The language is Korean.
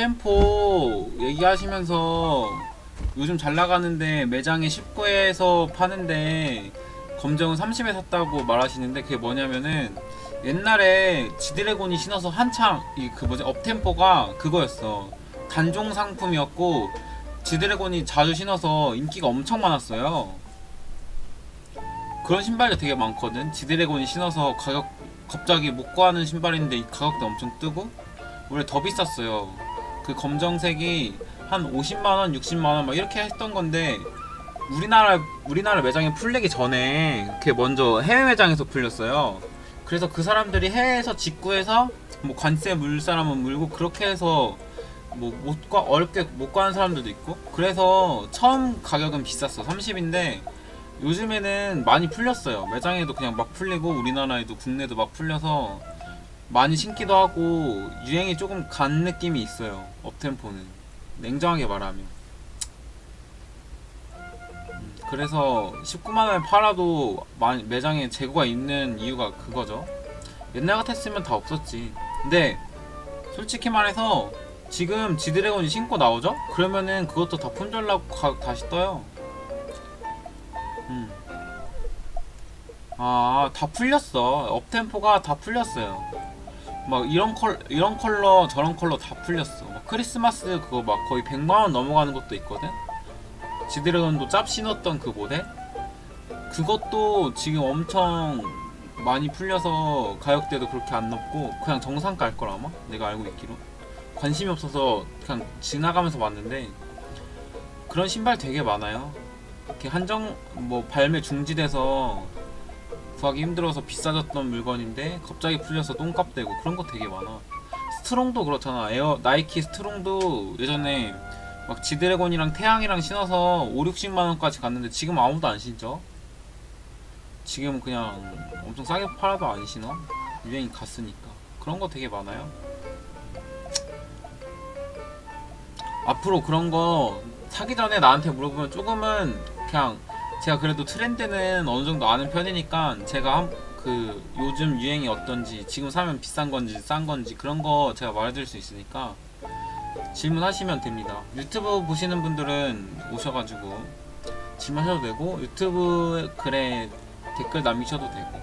업템포 얘기하시면서 요즘 잘 나가는데 매장에 19에서 파는데 검정은 30에 샀다고 말하시는데 그게 뭐냐면은 옛날에 지드래곤이 신어서 한창 이그 뭐지 업템포가 그거였어. 단종 상품이었고 지드래곤이 자주 신어서 인기가 엄청 많았어요. 그런 신발도 되게 많거든. 지드래곤이 신어서 가격 갑자기 못 구하는 신발인데 이 가격도 엄청 뜨고 원래 더 비쌌어요 그 검정색이 한 50만 원 60만 원 막 이렇게 했던 건데 우리나라 우리나라 매장에 풀리기 전에 그게 먼저 해외 매장에서 풀렸어요. 그래서 그 사람들이 해외에서 직구해서 뭐 관세 물 사람은 물고 그렇게 해서 뭐 못과 어렵게 못 구하는 사람들도 있고 그래서 처음 가격은 비쌌어 30인데 요즘에는 많이 풀렸어요 매장에도 그냥 막 풀리고 우리나라에도 국내도 막 풀려서 많이 신기도 하고 유행이 조금 간 느낌이 있어요 업템포는 냉정하게 말하면 음, 그래서 19만 원에 팔아도 많이 매장에 재고가 있는 이유가 그거죠 옛날 같았으면 다 없었지 근데 솔직히 말해서 지금 지드래곤이 신고 나오죠? 그러면은 그것도 다 품절나고 가- 다시 떠요 음. 아, 다 풀렸어. 업템포가 다 풀렸어요. 막 이런 컬 이런 컬러 저런 컬러 다 풀렸어. 막 크리스마스 그거 막 거의 100만 원 넘어가는 것도 있거든. 지드래곤도 짭 신었던 그 모델 그것도 지금 엄청 많이 풀려서 가격대도 그렇게 안 높고 그냥 정상가 할걸 아마 내가 알고 있기로 관심이 없어서 그냥 지나가면서 봤는데 그런 신발 되게 많아요. 이렇게 한정 뭐 발매 중지돼서 구하기 힘들어서 비싸졌던 물건인데 갑자기 풀려서 똥값 되고 그런 거 되게 많아. 스트롱도 그렇잖아. 에어 나이키 스트롱도 예전에 막 지드래곤이랑 태양이랑 신어서 5, 60만 원까지 갔는데 지금 아무도 안 신죠. 지금 그냥 엄청 싸게 팔아도 안 신어. 유행이 갔으니까. 그런 거 되게 많아요. 앞으로 그런 거 사기 전에 나한테 물어보면 조금은 그냥 제가 그래도 트렌드는 어느 정도 아는 편이니까 제가 한, 그 요즘 유행이 어떤지 지금 사면 비싼 건지 싼 건지 그런 거 제가 말해드릴 수 있으니까 질문하시면 됩니다. 유튜브 보시는 분들은 오셔가지고 질문하셔도 되고 유튜브 글에 댓글 남기셔도 되고